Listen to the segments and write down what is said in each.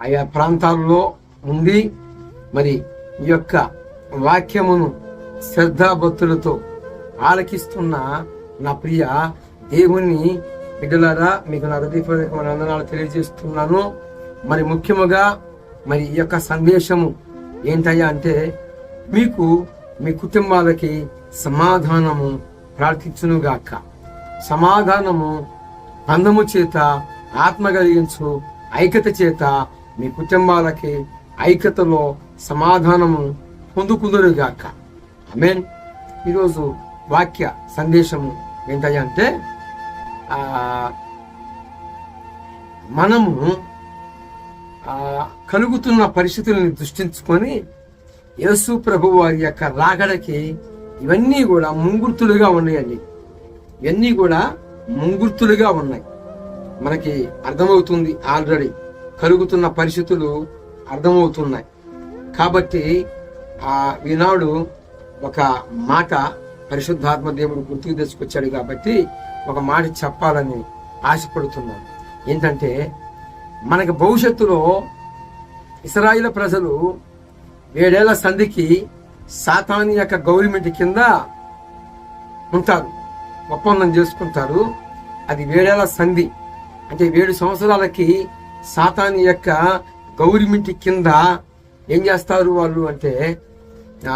ఆయా ప్రాంతాల్లో ఉండి మరి ఈ యొక్క వాక్యమును శ్రద్ధాభక్తులతో ఆలకిస్తున్న నా ప్రియ దేవుని బిడ్డలారా మీకు నా హృదయపూర్వకమైన వందనాలు తెలియజేస్తున్నాను. మరి ముఖ్యముగా మరి ఈ యొక్క సందేశము ఏంటయ్యా అంటే మీకు మీ కుటుంబాలకి సమాధానము ప్రార్థించునుగాక. సమాధానము బంధము చేత ఆత్మ కలిగించు ఐక్యత చేత మీ కుటుంబాలకి ఐక్యతలో సమాధానము పొందుకుందరుగాక అమెన్ ఈరోజు వాక్య సందేశము ఏంటయ్యా అంటే మనము కలుగుతున్న పరిస్థితులను దృష్టించుకొని యేసు ప్రభు వారి యొక్క రాగడకి ఇవన్నీ కూడా ముంగుర్తులుగా ఉన్నాయండి. ఇవన్నీ కూడా ముంగుర్తులుగా ఉన్నాయి. మనకి అర్థమవుతుంది ఆల్రెడీ. కలుగుతున్న పరిస్థితులు అర్థమవుతున్నాయి. కాబట్టి ఆ ఈనాడు ఒక మాట పరిశుద్ధాత్మ దేవుడు గుర్తుకు తెచ్చుకొచ్చాడు కాబట్టి ఒక మాట చెప్పాలని ఆశపడుతున్నాను. ఏంటంటే మనకి భవిష్యత్తులో ఇస్రాయిల్ ప్రజలు ఏడేళ్ళ సంధికి సాతాని యొక్క గవర్నమెంట్ కింద ఉంటారు. ఒప్పందం చేసుకుంటారు. అది ఏడేళ్ళ సంధి. అంటే ఏడు సంవత్సరాలకి సాతాని యొక్క గవర్నమెంట్ కింద ఏం చేస్తారు వాళ్ళు అంటే ఆ,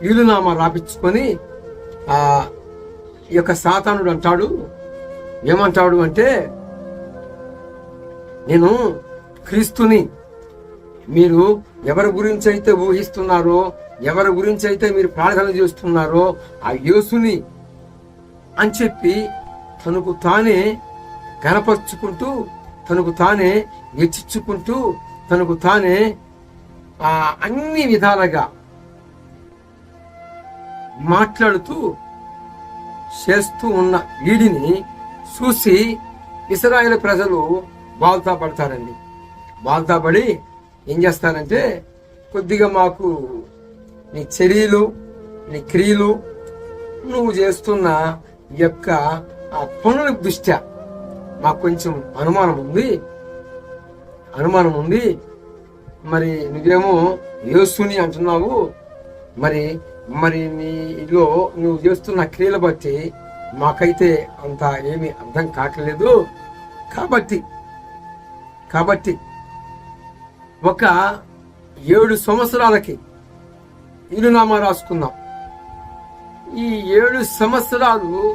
వీలునామా రాపించుకొని ఆ ఈ యొక్క సాతానుడు అంటాడు. ఏమంటాడు అంటే నేను క్రీస్తుని మీరు ఎవరి గురించి అయితే ఊహిస్తున్నారో ఎవరి గురించి అయితే మీరు ప్రార్థన చేస్తున్నారో ఆ యేసుని అని చెప్పి తనకు తానే కనపరుచుకుంటూ తనకు తానే వెచ్చించుకుంటూ తనకు తానే ఆ అన్ని విధాలుగా మాట్లాడుతూ చేస్తూ ఉన్న వీడిని చూసి ఇస్రాయేల్ ప్రజలు బాల్తా పడతారండి బాల్తా పడి ఏం చేస్తారంటే కొద్దిగా మాకు నీ చర్యలు నీ క్రియలు నువ్వు చేస్తున్న యొక్క ఆ పనుల దృష్ట్యా మాకు కొంచెం అనుమానం ఉంది. అనుమానం ఉంది. మరి నువ్వేమో యేసుని అంటున్నావు. మరి మరి నీ ఇదిలో నువ్వు చేస్తున్న క్రియల బట్టి మాకైతే అంత ఏమీ అర్థం కావట్లేదు. కాబట్టి కాబట్టి ఒక ఏడు సంవత్సరాలకి ఇరునామా రాసుకుందాం. ఈ ఏడు సంవత్సరాలు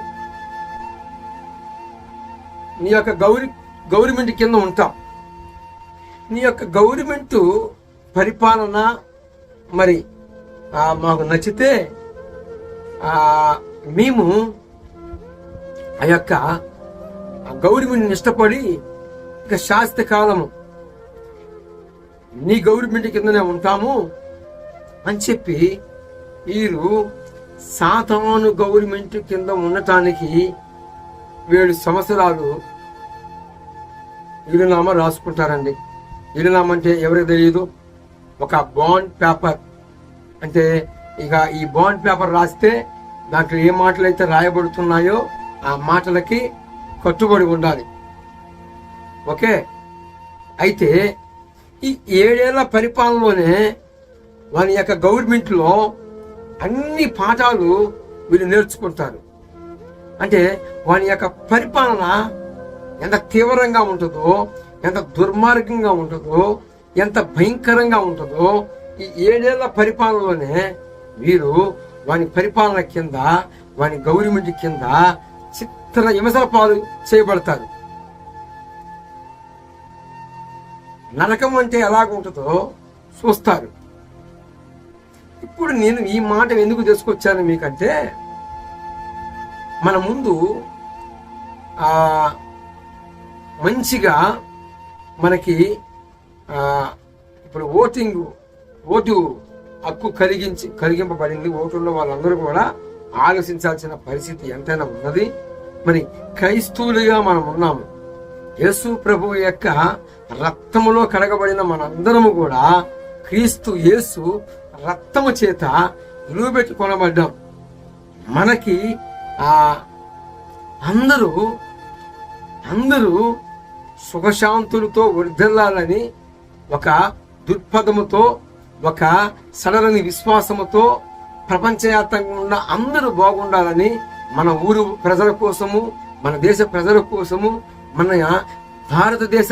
నీ యొక్క గౌరి గవర్నమెంట్ కింద ఉంటాం. నీ యొక్క గవర్నమెంట్ పరిపాలన మరి మాకు నచ్చితే మేము ఆ యొక్క గవర్నమెంట్ని ఇష్టపడి ఇక శాస్త్ర కాలము నీ గవర్నమెంట్ కిందనే ఉంటాము అని చెప్పి వీరు సాతాను గవర్నమెంట్ కింద ఉండటానికి ఏడు సంవత్సరాలు వీలునామా రాసుకుంటారండి. వీలునామా అంటే ఎవరికి తెలియదు ఒక బాండ్ పేపర్ అంటే ఇక ఈ బాండ్ పేపర్ రాస్తే దాంట్లో ఏ మాటలు అయితే రాయబడుతున్నాయో ఆ మాటలకి కట్టుబడి ఉండాలి. ఓకే? అయితే ఈ ఏడేళ్ళ పరిపాలనలోనే వాని యొక్క గవర్నమెంట్లో అన్ని పాఠాలు వీళ్ళు నేర్చుకుంటారు. అంటే వాని యొక్క పరిపాలన ఎంత తీవ్రంగా ఉంటుందో ఎంత దుర్మార్గంగా ఉంటుందో ఎంత భయంకరంగా ఉంటుందో ఈ ఏడేళ్ళ పరిపాలనలోనే వీరు వాని పరిపాలన కింద వాని గవర్నమెంట్ కింద చిత్ర హింసల పాలు చేయబడతారు. నరకం అంటే ఎలాగుంటుందో చూస్తారు. ఇప్పుడు నేను ఈ మాట ఎందుకు తీసుకొచ్చాను మీకంటే మన ముందు మంచిగా మనకి ఇప్పుడు ఓటింగ్ ఓటు హక్కు కలిగించి కలిగింపబడింది ఓటుల్లో వాళ్ళందరూ కూడా ఆలోచించాల్సిన పరిస్థితి ఎంతైనా ఉన్నది. మరి క్రైస్తవులుగా మనం ఉన్నాము. యేసు ప్రభు యొక్క రక్తములో కడగబడిన మనందరము కూడా క్రీస్తు యేసు రక్తము చేత నిలువబెట్టి కొనబడ్డాం మనకి అందరూ అందరూ సుఖశాంతులతో వర్ధిల్లాలని ఒక దృక్పథముతో ఒక సడలని విశ్వాసముతో ప్రపంచవ్యాప్తంగా ఉన్న అందరూ బాగుండాలని మన ఊరు ప్రజల కోసము మన దేశ ప్రజల కోసము మన భారతదేశ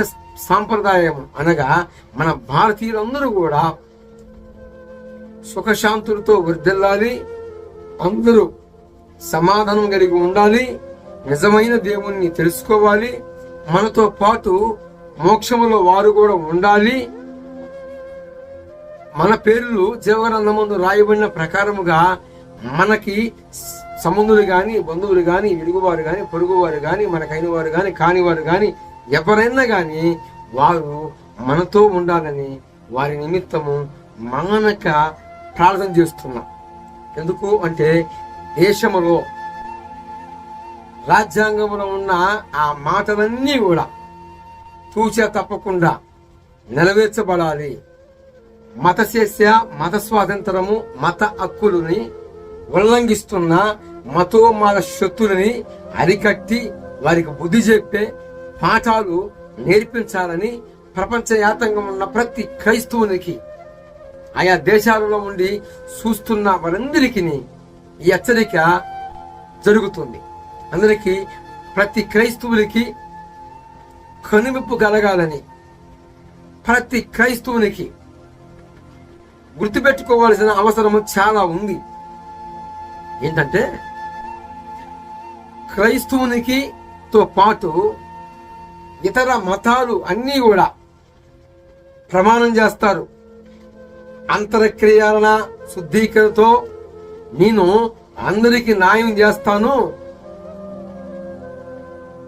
సాంప్రదాయం అనగా మన భారతీయులందరూ కూడా సుఖశాంతులతో వర్ధిల్లాలి అందరూ సమాధానం కలిగి ఉండాలి నిజమైన దేవుణ్ణి తెలుసుకోవాలి మనతో పాటు మోక్షములో వారు కూడా ఉండాలి. మన పేర్లు జీవగ్రంథమందు రాయబడిన ప్రకారముగా మనకి సంబంధులు కానీ బంధువులు కానీ ఇరుగువారు కానీ పొరుగువారు కానీ మనకైన వారు కానీ కానివారు కానీ ఎవరైనా కానీ వారు మనతో ఉండాలని వారి నిమిత్తము మానక ప్రార్థన చేస్తున్నాం. ఎందుకు అంటే దేశములో రాజ్యాంగంలో ఉన్న ఆ మాటలన్నీ కూడా తూచా తప్పకుండా నెరవేర్చబడాలి. మతశేష్య మత స్వాతంత్రము మత హక్కులని ఉల్లంఘిస్తున్న మతోమాల శక్తులని అరికట్టి వారికి బుద్ధి చెప్పే పాఠాలు నేర్పించాలని ప్రపంచవ్యాప్తంగా ఉన్న ప్రతి క్రైస్తవునికి ఆయా దేశాలలో ఉండి చూస్తున్న వారందరికీ ఈ హెచ్చరిక జరుగుతుంది. అందరికీ ప్రతి క్రైస్తవునికి కనువిప్పు కలగాలని ప్రతి క్రైస్తవునికి గుర్తుపెట్టుకోవాల్సిన అవసరం చాలా ఉంది. ఏంటంటే క్రైస్తవునికి తో పాటు ఇతర మతాలు అన్నీ కూడా ప్రమాణం చేస్తారు. అంతరక్రియాలన శుద్ధీకరణతో నేను అందరికీ న్యాయం చేస్తాను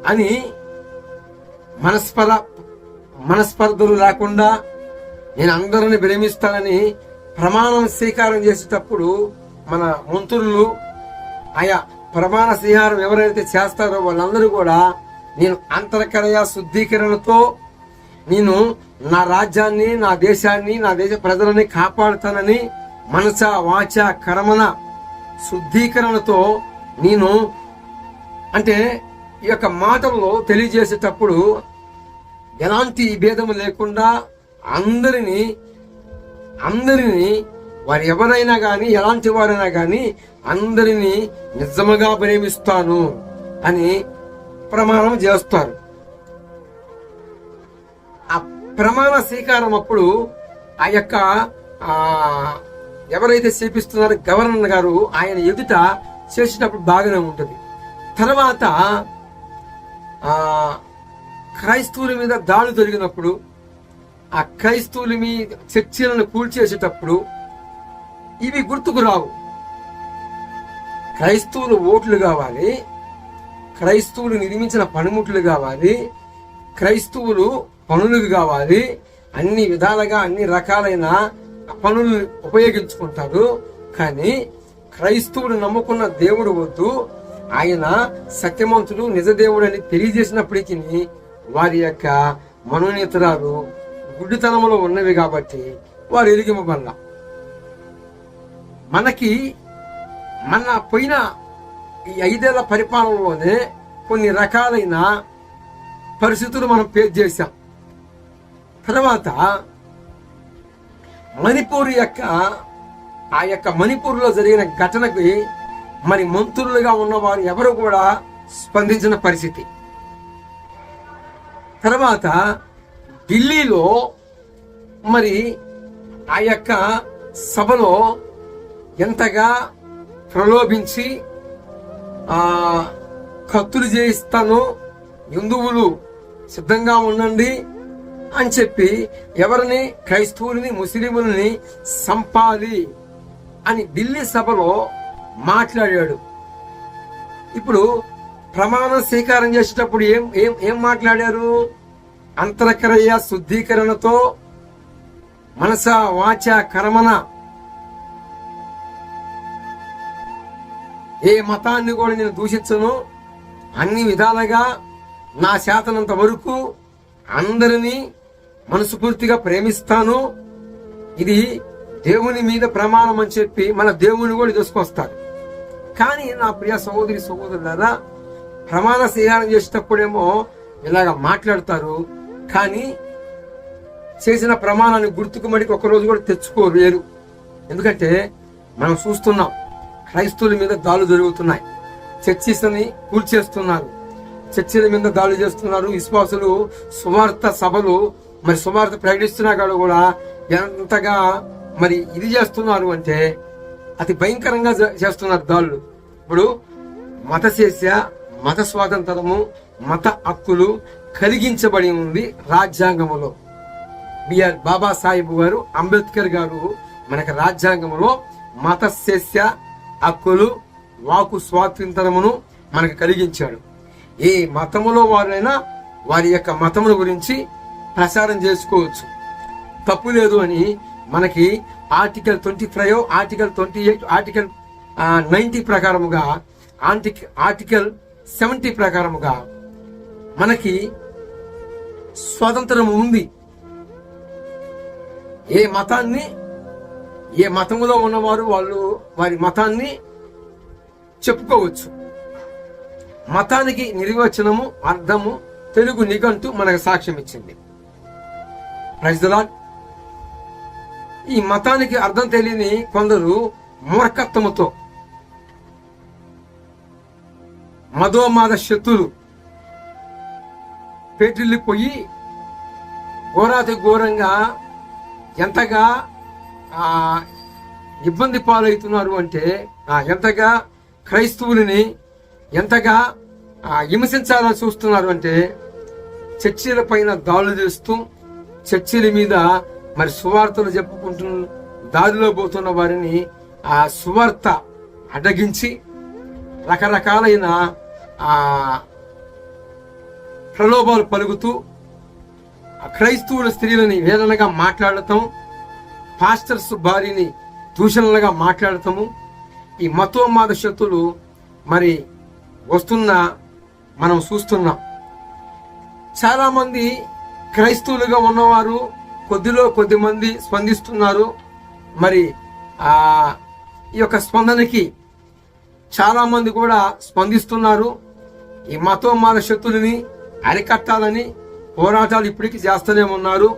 అని మనస్పర మనస్పర్ధలు లేకుండా నేను అందరిని ప్రేమిస్తానని ప్రమాణం స్వీకారం చేసేటప్పుడు మన మంత్రులు ఆయా ప్రమాణ స్వీకారం ఎవరైతే చేస్తారో వాళ్ళందరూ కూడా నేను అంతర్కరయ శుద్ధీకరణతో నేను నా రాజ్యాన్ని నా దేశాన్ని నా దేశ ప్రజలని కాపాడుతానని మనస వాచ కర్మన శుద్ధీకరణతో నేను అంటే ఈ యొక్క మాటల్లో తెలియజేసేటప్పుడు ఎలాంటి భేదము లేకుండా అందరినీ అందరినీ వారు ఎవరైనా కానీ ఎలాంటి వారైనా కానీ అందరినీ నిజముగా ప్రేమిస్తాను అని ప్రమాణం చేస్తారు. ఆ ప్రమాణ స్వీకారం అప్పుడు ఆ యొక్క ఎవరైతే చేపిస్తున్నారో గవర్నర్ గారు ఆయన ఎదుట చేసేటప్పుడు బాగానే ఉంటుంది. తర్వాత క్రైస్తవుల మీద దాడి జరిగినప్పుడు ఆ క్రైస్తవుల మీద చర్చిలను కూల్చేసేటప్పుడు ఇవి గుర్తుకు రావు. క్రైస్తవులు ఓట్లు కావాలి క్రైస్తవులు నిర్మించిన పనిముట్లు కావాలి క్రైస్తవులు పనులు కావాలి అన్ని విధాలుగా అన్ని రకాలైన పనులు ఉపయోగించుకుంటారు కానీ క్రైస్తవుడు నమ్ముకున్న దేవుడు వద్దు. ఆయన సత్యమంతుడు నిజదేవుడు అని తెలియజేసినప్పటికీ వారి యొక్క మనోనేతరాలు గుడ్డితనంలో ఉన్నవి కాబట్టి వారు ఎదిగింపబడాల. మనకి మన పోయిన ఈ ఐదేళ్ళ పరిపాలనలోనే కొన్ని రకాలైన పరిస్థితులు మనం ఫేస్ చేశాం. తర్వాత మణిపూర్ యొక్క ఆ యొక్క మణిపూర్లో జరిగిన ఘటనకి మరి మంత్రులుగా ఉన్నవారు ఎవరు కూడా స్పందించిన పరిస్థితి. తర్వాత ఢిల్లీలో మరి ఆ యొక్క సభలో ఎంతగా ప్రలోభించి కత్తులు చేయిస్తాను హిందువులు సిద్ధంగా ఉండండి అని చెప్పి ఎవరిని? క్రైస్తవులని ముస్లింలని సంపాలి అని ఢిల్లీ సభలో మాట్లాడాడు. ఇప్పుడు ప్రమాణ స్వీకారం చేసేటప్పుడు ఏం ఏం ఏం మాట్లాడారు? అంతరక్రయ శుద్ధీకరణతో మనస వాచ కర్మన ఏ మతాన్ని కూడా నేను దూషించను. అన్ని విధాలుగా నా శాతనంత వరకు అందరినీ మనస్ఫూర్తిగా ప్రేమిస్తాను. ఇది దేవుని మీద ప్రమాణం అని చెప్పి మన దేవుని కూడా తీసుకొస్తారు కానీ నా ప్రియ సహోదరి సహోదరులారా ప్రమాణ స్వీకారం చేసేటప్పుడేమో ఇలాగ మాట్లాడతారు. కానీ చేసిన ప్రమాణాన్ని గుర్తుకు మడికి ఒకరోజు కూడా తెచ్చుకోలేరు. ఎందుకంటే మనం చూస్తున్నాం క్రైస్తవుల మీద దాడులు జరుగుతున్నాయి. చర్చిస్ని కూల్చేస్తున్నారు. చర్చిల మీద దాడులు చేస్తున్నారు. విశ్వాసులు సువార్త సభలు మరి సువార్త ప్రకటిస్తున్నాడు కూడా ఎంతగా మరి ఇది చేస్తున్నారు అంటే అతి భయంకరంగా చేస్తున్నారు దాళ్ళు. ఇప్పుడు మత శేష మత స్వాతంత్రము మత హక్కులు కలిగించబడి ఉంది రాజ్యాంగములో. బిఆర్ బాబాసాహెబ్ గారు అంబేద్కర్ గారు మనకి రాజ్యాంగంలో మత శేష హక్కులు వాకు స్వాతంత్రమును మనకు కలిగించాడు. ఏ మతములో వారైనా వారి యొక్క మతముల గురించి ప్రచారం చేసుకోవచ్చు. తప్పు లేదు అని మనకి article twenty five article twenty eight article ninety ప్రకారముగా ఆర్టిక్ ఆర్టికల్ సెవెంటీ ప్రకారముగా మనకి స్వాతంత్రం ఉంది. ఏ మతాన్ని ఏ మతములో ఉన్నవారు వాళ్ళు వారి మతాన్ని చెప్పుకోవచ్చు. మతానికి నిర్వచనము అర్థము తెలుగు నిఘంటు మనకు సాక్ష్యం ఇచ్చింది ప్రజలా ఈ మతానికి అర్థం తెలియని కొందరు మూర్ఖత్వముతో మధోమాద శత్రులు పేటిల్లిపోయి ఘోరాతి ఘోరంగా ఎంతగా ఇబ్బంది పాలవుతున్నారు అంటే ఆ, ఎంతగా క్రైస్తవులని ఎంతగా హింసించాలని చూస్తున్నారు అంటే చర్చిల పైన దాడులు చేస్తూ చర్చిల మీద మరి సువార్తలు చెప్పుకుంటున్న దారిలో పోతున్న వారిని ఆ సువార్త అడ్డగించి రకరకాలైన ఆ ప్రలోభాలు పలుకుతూ క్రైస్తవుల స్త్రీలని వేదనగా మాట్లాడటం పాస్టర్స్ భార్యని దూషణలుగా మాట్లాడటము ఈ మతోన్మాద శక్తులు మరి వస్తున్న మనం చూస్తున్నాం. చాలామంది క్రైస్తవులుగా ఉన్నవారు కొద్దిలో కొద్ది మంది స్పందిస్తున్నారు. మరి ఆ ఈ యొక్క స్పందనకి చాలా మంది కూడా స్పందిస్తున్నారు. ఈ మతోన్మాద శక్తులని అరికట్టాలని పోరాటాలు ఇప్పటికీ చేస్తూనే ఉన్నారు.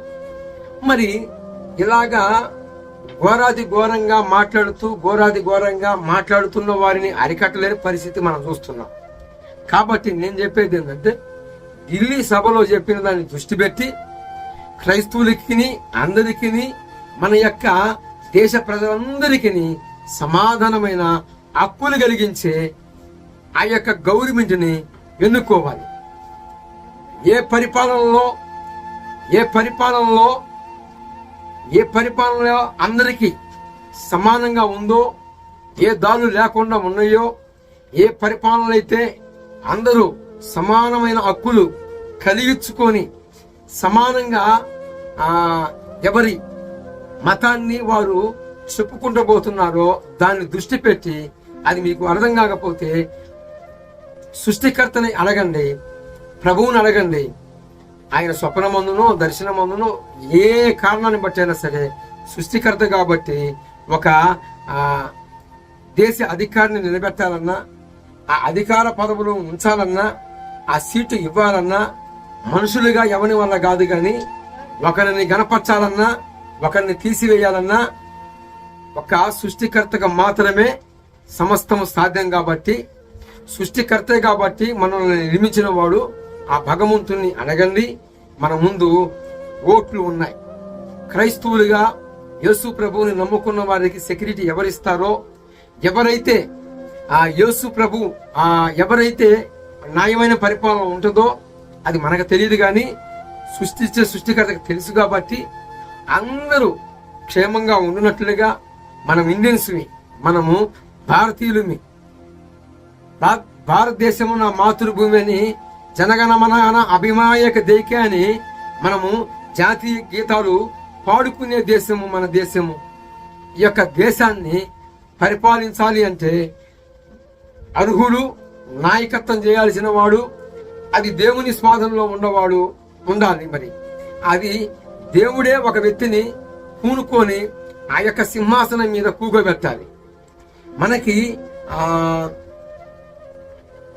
మరి ఇలాగా ఘోరాది ఘోరంగా మాట్లాడుతూ ఘోరాది ఘోరంగా మాట్లాడుతున్న వారిని అరికట్టలేని పరిస్థితి మనం చూస్తున్నాం. కాబట్టి నేను చెప్పేది ఏంటంటే ఢిల్లీ సభలో చెప్పిన దాన్ని దృష్టి పెట్టి క్రైస్తవులకి అందరికీ మన యొక్క దేశ ప్రజలందరికీ సమాధానమైన హక్కులు కలిగించే ఆ యొక్క గవర్నమెంట్ని ఎన్నుకోవాలి. ఏ పరిపాలనలో ఏ పరిపాలనలో ఏ పరిపాలనలో అందరికీ సమానంగా ఉందో ఏ దారులు లేకుండా ఉన్నాయో ఏ పరిపాలనలు అయితే అందరూ సమానమైన హక్కులు కలిగించుకొని సమానంగా ఎవరి మతాన్ని వారు చెప్పుకుంటూ పోతున్నారో దాన్ని దృష్టి పెట్టి అది మీకు అర్థం కాకపోతే సృష్టికర్తని అడగండి ప్రభువుని అడగండి. ఆయన స్వప్నమందునో దర్శనమందునో ఏ కారణాన్ని బట్టి అయినా సరే సృష్టికర్త కాబట్టి ఒక దేశ అధికారిని నిలబెట్టాలన్నా ఆ అధికార పదవులు ఉంచాలన్నా ఆ సీటు ఇవ్వాలన్నా మనుషులుగా ఎవరి వల్ల కాదు కానీ ఒకరిని గనపరచాలన్నా ఒకరిని తీసివేయాలన్నా ఒక సృష్టికర్తగా మాత్రమే సమస్తము సాధ్యం కాబట్టి సృష్టికర్తే కాబట్టి మనల్ని నిర్మించిన వాడు ఆ భగవంతుని అడగండి. మన ముందు ఓట్లు ఉన్నాయి. క్రైస్తవులుగా యేసు ప్రభువుని నమ్ముకున్న వారికి సెక్యూరిటీ ఎవరిస్తారో ఎవరైతే ఆ యేసు ప్రభు ఆ ఎవరైతే న్యాయమైన పరిపాలన ఉంటుందో అది మనకు తెలియదు కానీ సృష్టించే సృష్టికర్తకు తెలుసు కాబట్టి అందరూ క్షేమంగా ఉండినట్లుగా మనం ఇండియన్స్ని మనము భారతీయులమి భా- భారతదేశము నా మాతృభూమి అని జనగణమన అభిమాయక దేకే అని మనము జాతీయ గీతాలు పాడుకునే దేశము మన దేశము. ఈ యొక్క దేశాన్ని పరిపాలించాలి అంటే అర్హుడు నాయకత్వం చేయాల్సిన వాడు అది దేవుని స్వాధంలో ఉన్నవాడు ఉండాలి మరి. అది దేవుడే ఒక వ్యక్తిని పూనుకొని ఆ యొక్క సింహాసనం మీద కూగబెట్టాలి. మనకి ఆ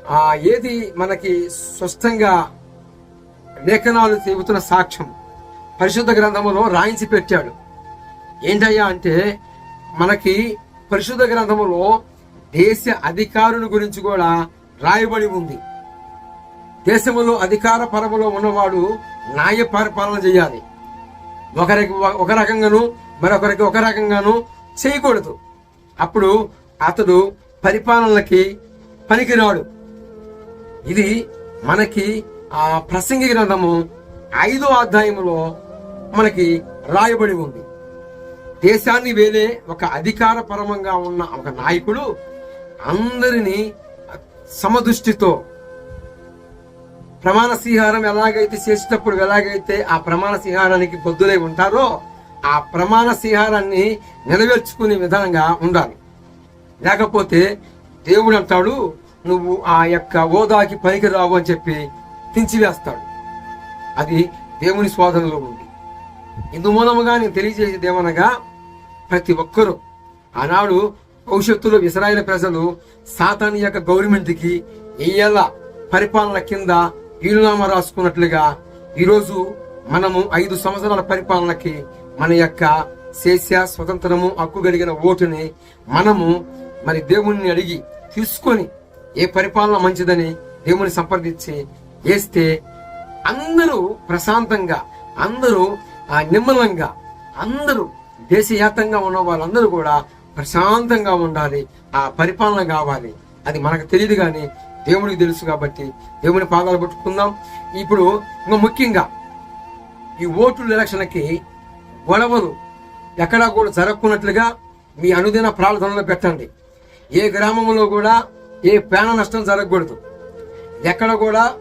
ఆ ఏది మనకి స్పష్టంగా లేఖనాలు చెబుతున్న సాక్ష్యం. పరిశుద్ధ గ్రంథములో రాయించి పెట్టాడు. ఏంటయ్యా అంటే మనకి పరిశుద్ధ గ్రంథములో దేశ అధికారుల గురించి కూడా రాయబడి ఉంది. దేశములో అధికార పరములో ఉన్నవాడు న్యాయ పరిపాలన చేయాలి. ఒకరికి ఒక రకంగాను మరొకరికి ఒక రకంగాను చేయకూడదు. అప్పుడు అతడు పరిపాలనకి పనికిరాడు. ఇది మనకి ఆ ప్రసంగి గ్రంథము ఐదో అధ్యాయములో మనకి రాయబడి ఉంది. దేశాన్ని వేలే ఒక అధికార పరమంగా ఉన్న ఒక నాయకుడు అందరినీ సమదృష్టితో ప్రమాణ స్వీహారం ఎలాగైతే చేసేటప్పుడు ఎలాగైతే ఆ ప్రమాణ స్వీహారానికి బొద్దులై ఉంటారో ఆ ప్రమాణ స్వీహారాన్ని నెరవేర్చుకునే విధంగా ఉండాలి. లేకపోతే దేవుడు అంటాడు నువ్వు ఆ యొక్క ఓదాకి పనికి రావు అని చెప్పి తించివేస్తాడు అది దేవుని స్వాధనలో ఉంది. ఇందు మూలముగా నేను తెలియజేసేది ఏమనగా ప్రతి ఒక్కరూ ఆనాడు భవిష్యత్తులో ఇస్రాయేల్ ప్రజలు సాతాని యొక్క గవర్నమెంట్కి ఏళ్ళ పరిపాలన కింద వీలునామా రాసుకున్నట్లుగా ఈరోజు మనము ఐదు సంవత్సరాల పరిపాలనకి మన యొక్క శేష స్వతంత్రము హక్కు కలిగిన ఓటుని మనము మరి దేవుణ్ణి అడిగి తీసుకొని ఏ పరిపాలన మంచిదని దేవుని సంప్రదించి వేస్తే అందరూ ప్రశాంతంగా అందరూ ఆ నిమ్మలంగా అందరూ దేశవ్యాప్తంగా ఉన్న వాళ్ళందరూ కూడా ప్రశాంతంగా ఉండాలి. ఆ పరిపాలన కావాలి. అది మనకు తెలియదు కానీ దేవుడికి తెలుసు కాబట్టి దేవుని పాదాలు పట్టుకుందాం. ఇప్పుడు ఇంకా ముఖ్యంగా ఈ ఓటు ఎలక్షన్కి గొడవలు ఎక్కడా కూడా జరగకున్నట్లుగా మీ అనుదిన ప్రార్థనలో పెట్టండి. ఏ గ్రామంలో కూడా ఏ ప్రాణ నష్టం జరగకూడదు. ఎక్కడ కూడా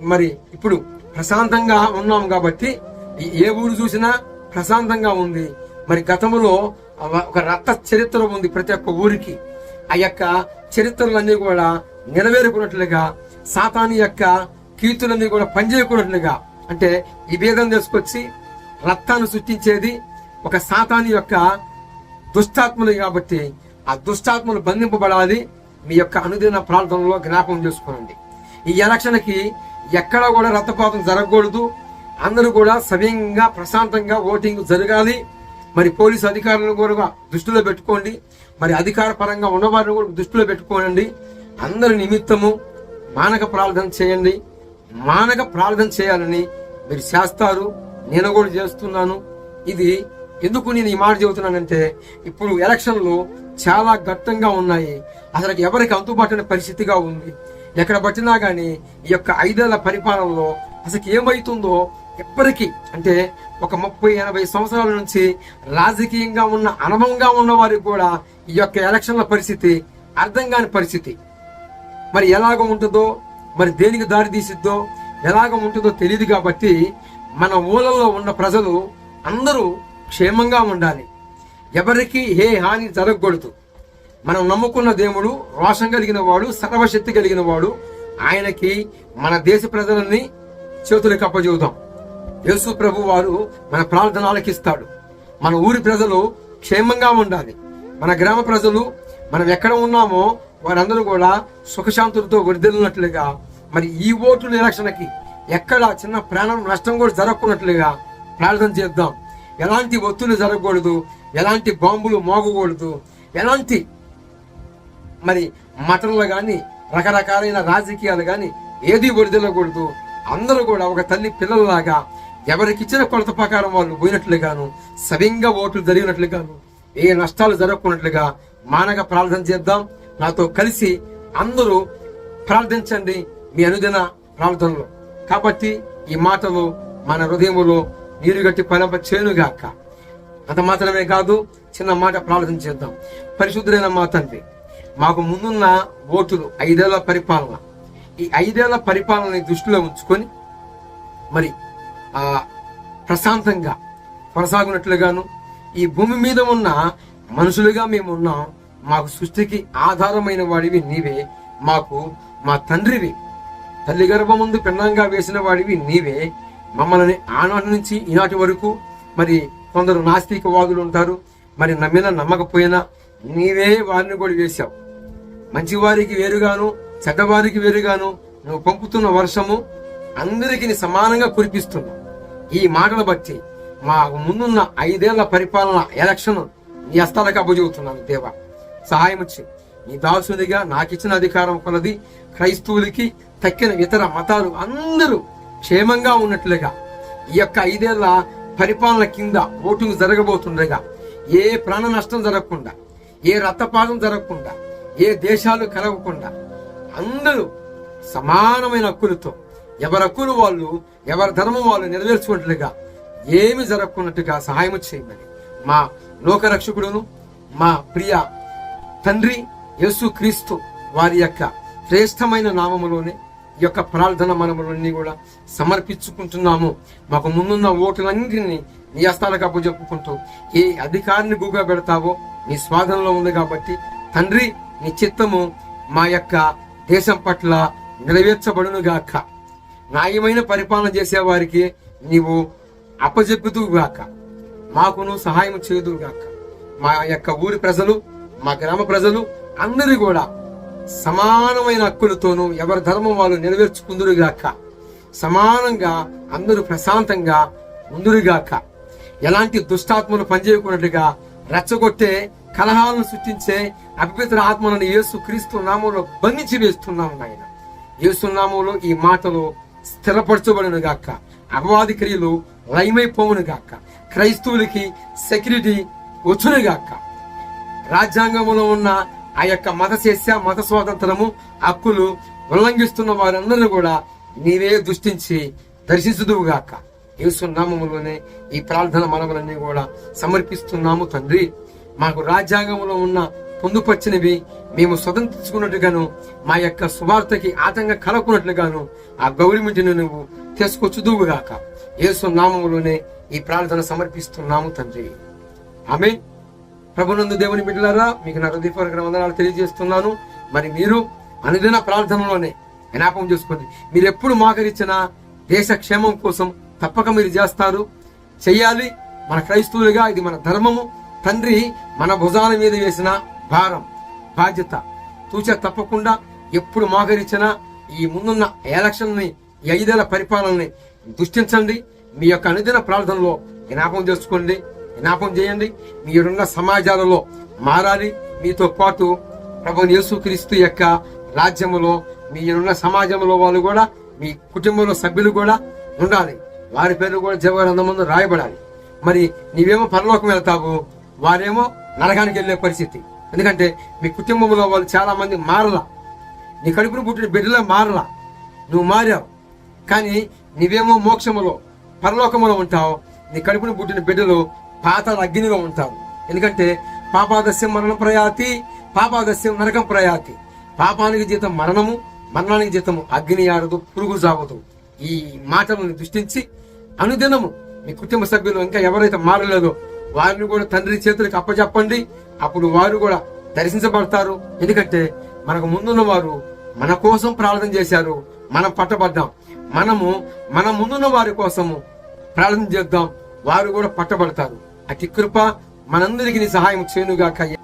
మరి ఇప్పుడు ప్రశాంతంగా ఉన్నాం కాబట్టి ఏ ఊరు చూసినా ప్రశాంతంగా ఉంది. మరి గతంలో ఒక రక్త చరిత్ర ఉంది ప్రతి ఒక్క ఊరికి. ఆ యొక్క చరిత్రలన్నీ కూడా నెరవేరుకున్నట్లుగా సాతాని యొక్క కీర్తులన్నీ కూడా పనిచేయకున్నట్లుగా అంటే ఈ భేదం తీసుకొచ్చి రక్తాన్ని సృష్టించేది ఒక సాతాని యొక్క దుష్టాత్మలు కాబట్టి ఆ దుష్టాత్మలు బంధింపబడాలి. మీ యొక్క అనుదిన ప్రార్థనలో జ్ఞాపకం చేసుకోండి ఈ ఎలక్షన్కి ఎక్కడా కూడా రక్తపాతం జరగకూడదు. అందరూ కూడా సవ్యంగా ప్రశాంతంగా ఓటింగ్ జరగాలి. మరి పోలీసు అధికారులను కూడా దృష్టిలో పెట్టుకోండి. మరి అధికార పరంగా ఉన్నవారిని కూడా దృష్టిలో పెట్టుకోనండి. అందరి నిమిత్తము మానక ప్రార్థన చేయండి. మానక ప్రార్థన చేయాలని మీరు చేస్తారు. నేను కూడా చేస్తున్నాను. ఇది ఎందుకు నేను ఈ మాట చెబుతున్నానంటే ఇప్పుడు ఎలక్షన్లు చాలా ఘట్టంగా ఉన్నాయి. అసలు ఎవరికి అందుబాటున పరిస్థితిగా ఉంది. ఎక్కడ పట్టినా కానీ ఈ యొక్క ఐదేళ్ళ పరిపాలనలో అసలు ఏమవుతుందో ఎప్పటికీ అంటే ఒక ముప్పై ఎనభై సంవత్సరాల నుంచి రాజకీయంగా ఉన్న అనుభవంగా ఉన్న వారికి కూడా ఈ యొక్క ఎలక్షన్ల పరిస్థితి అర్థం కాని పరిస్థితి. మరి ఎలాగ ఉంటుందో మరి దేనికి దారి తీసిద్దో ఎలాగ ఉంటుందో తెలియదు కాబట్టి మన ఊళ్ళలో ఉన్న ప్రజలు అందరూ క్షేమంగా ఉండాలి. ఎవరికి ఏ హాని జరగకూడదు. మనం నమ్ముకున్న దేవుడు రోషం కలిగిన వాడు సర్వశక్తి కలిగిన వాడు ఆయనకి మన దేశ ప్రజలని చేతులకు అప్పచెబుతాం యేసు ప్రభు వారు మన ప్రార్థన ఆలకిస్తాడు మన ఊరి ప్రజలు క్షేమంగా ఉండాలి. మన గ్రామ ప్రజలు మనం ఎక్కడ ఉన్నామో వారందరూ కూడా సుఖశాంతులతో వర్ధిల్లినట్లుగా మరి ఈ ఓటు ఎలక్షన్కి ఎక్కడ చిన్న ప్రాణం నష్టం కూడా జరగకున్నట్లుగా ప్రార్థన చేద్దాం. ఎలాంటి ఒత్తులు జరగకూడదు ఎలాంటి బాంబులు మోగకూడదు ఎలాంటి మరి మటన్లు కానీ రకరకాలైన రాజకీయాలు కానీ ఏది వడిదలకూడదు అందరూ కూడా ఒక తల్లి పిల్లలలాగా ఎవరికిచ్చిన కొలత ప్రకారం వాళ్ళు పోయినట్లుగాను సవ్యంగా ఓట్లు జరిగినట్లుగాను ఏ నష్టాలు జరగకున్నట్లుగా మానక ప్రార్థన చేద్దాం. నాతో కలిసి అందరూ ప్రార్థించండి మీ అనుదిన ప్రార్థనలో. కాబట్టి ఈ మాటలు మన హృదయములో నీరుగట్టి పలంప చేనుగాక అంత మాత్రమే కాదు చిన్న మాట ప్రార్థన చేద్దాం. పరిశుద్ధులైన మా తండ్రి మాకు ముందున్న ఓటులు ఐదేళ్ళ పరిపాలన. ఈ ఐదేళ్ళ పరిపాలనని దృష్టిలో ఉంచుకొని మరి ప్రశాంతంగా కొనసాగినట్లుగాను ఈ భూమి మీద ఉన్న మనుషులుగా మేము ఉన్నాం మాకు సృష్టికి ఆధారమైన వాడివి నీవే. మాకు మా తండ్రివి. తల్లి గర్భం ముందు పిండంగా వేసిన వాడివి నీవే. మమ్మల్ని ఆనాటి నుంచి ఈనాటి వరకు మరి కొందరు నాస్తికవాదులు ఉంటారు. మరి నమ్మినా నమ్మకపోయినా నీవే వారిని కూడా వేశావు. మంచివారికి వేరుగాను చెడ్డవారికి వేరుగాను నువ్వు పంపుతున్న వర్షము అందరికీ సమానంగా కురిపిస్తున్నావు ఈ మాటల బట్టి మా ముందున్న ఐదేళ్ళ పరిపాలన ఎలక్షన్ నీ హస్తాలకు అప్పచెబుతున్నాను దేవా. సహాయం వచ్చి నీ దాసునిగా నాకిచ్చిన అధికారం కొలది క్రైస్తవులకి తక్కిన ఇతర మతాలు అందరూ క్షేమంగా ఉన్నట్లుగా ఈ యొక్క ఐదేళ్ళ పరిపాలన కింద ఓటింగ్ జరగబోతుండగా ఏ ప్రాణ నష్టం జరగకుండా ఏ రక్తపాతం జరగకుండా ఏ దేశాలు కలగకుండా అందరూ సమానమైన హక్కులతో ఎవరి హక్కులు వాళ్ళు ఎవరి ధర్మం వాళ్ళు నెరవేర్చుకున్నట్లుగా ఏమి జరగకున్నట్టుగా సహాయం చేయమని. మా లోకరక్షకుడును మా ప్రియ తండ్రి యేసు క్రీస్తు వారి యొక్క శ్రేష్టమైన నామములోనే ఈ యొక్క ప్రార్థన మనములన్నీ కూడా సమర్పించుకుంటున్నాము. మాకు ముందున్న ఓటులన్నింటినీ నీ హస్తాలకు అప్పు చెప్పుకుంటూ ఏ అధికారిని గుగా పెడతావో నీ స్వాధీనంలో ఉంది కాబట్టి తండ్రి నీ చిత్తము మా యొక్క దేశం పట్ల నెరవేర్చబడునుగాక. గాక న్యాయమైన పరిపాలన చేసేవారికి నీవు అప్పజెప్పుతూ గాక. మాకును సహాయం చేయదు గాక. మా యొక్క ఊరి ప్రజలు మా గ్రామ ప్రజలు అందరూ కూడా సమానమైన హక్కులతోనూ ఎవరి ధర్మం వాళ్ళు నెరవేర్చుకుందురుగాక సమానంగా అందరూ ప్రశాంతంగా ఉందురుగాక ఎలాంటి దుష్టాత్మలు పనిచేయకున్నట్టుగా రెచ్చగొట్టే కలహాలను సృష్టించే అపవిత్ర ఆత్మలను యేసు క్రీస్తు నామంలో బంధించి వేస్తున్నాము నాయన. యేసు నామంలో ఈ మాటలు స్థిరపరచబడును గాక అపవాది క్రియలు లయమైపోవును గాక క్రైస్తవులకి సెక్యూరిటీ వచ్చును గాక రాజ్యాంగంలో ఉన్న ఆ యొక్క మత శిష్య మత స్వాతంత్రము హక్కులు ఉల్లంఘిస్తున్న వారందరూ కూడా నీవే దృష్టించి దర్శించుదువుగాక. యేసు నామములోనే ఈ ప్రార్థన మనములన్నీ కూడా సమర్పిస్తున్నాము తండ్రి. మాకు రాజ్యాంగంలో ఉన్న పొందుపరిచినవి మేము స్వతంత్రించుకున్నట్టుగాను మా యొక్క సువార్తకి ఆటంకం కలకున్నట్లుగాను ఆ గౌరమింటిని నువ్వు తీసుకొచ్చుదువుగాక యేసు నామములోనే ఈ ప్రార్థన సమర్పిస్తున్నాము తండ్రి. ఆమె ప్రభునందు దేవుని బిడ్డలారా మీకు నా హృదయపూర్వక వందనాలు తెలియజేస్తున్నాను. మరి మీరు అనుదిన ప్రార్థనలోనే జ్ఞాపకం చేసుకోండి. మీరు ఎప్పుడు మాకరిచ్చిన దేశ క్షేమం కోసం తప్పక మీరు చేస్తారు. చెయ్యాలి. మన క్రైస్తవులుగా ఇది మన ధర్మము. తండ్రి మన భుజాల మీద వేసిన భారం బాధ్యత. తూచ తప్పకుండా ఎప్పుడు మాకరిచ్చినా ఈ ముందున్న ఎలక్షన్ని ఐదేళ్ళ పరిపాలనని దృష్టించండి. మీ యొక్క అనుదిన ప్రార్థనలో జ్ఞాపకం చేసుకోండి. జ్ఞాపకం చేయండి. మీరున్న సమాజాలలో మారాలి. మీతో పాటు ప్రభు యేసుక్రీస్తు యొక్క రాజ్యములో మీరున్న సమాజంలో వాళ్ళు కూడా మీ కుటుంబంలో సభ్యులు కూడా ఉండాలి. వారి పేరు కూడా జీవగ్రంథమందు రాయబడాలి. మరి నీవేమో పరలోకం వెళ్తావు వారేమో నరకానికి వెళ్ళే పరిస్థితి. ఎందుకంటే మీ కుటుంబంలో వాళ్ళు చాలా మంది మారలా. నీ కడుపును పుట్టిన బిడ్డలో మారలా. నువ్వు మారావు. కానీ నీవేమో మోక్షములో పరలోకములో ఉంటావు. నీ కడుపును పుట్టిన బిడ్డలు పాత అగ్నిలో ఉంటావు ఎందుకంటే పాపాదస్యం మరణం ప్రయాతి పాపాదస్యం నరకం ప్రయాతి. పాపానికి జీతం మరణము మరణానికి జీతము అగ్ని ఆడదు పురుగు సాగదు ఈ మాటలను దృష్టించి అనుదినము మీ కుటుంబ సభ్యులు ఇంకా ఎవరైతే మారలేదో వారిని కూడా తండ్రి చేతులకు అప్పచెప్పండి అప్పుడు వారు కూడా దర్శించబడతారు. ఎందుకంటే మనకు ముందున్న వారు మన కోసం ప్రార్థన చేశారు. మనం పట్టబడ్డాం. మనము మన ముందున్న వారి కోసము ప్రార్థన చేద్దాం. వారు కూడా పట్టబడతారు. అతి కృప మనందరికీ సహాయం చేయనుగాక.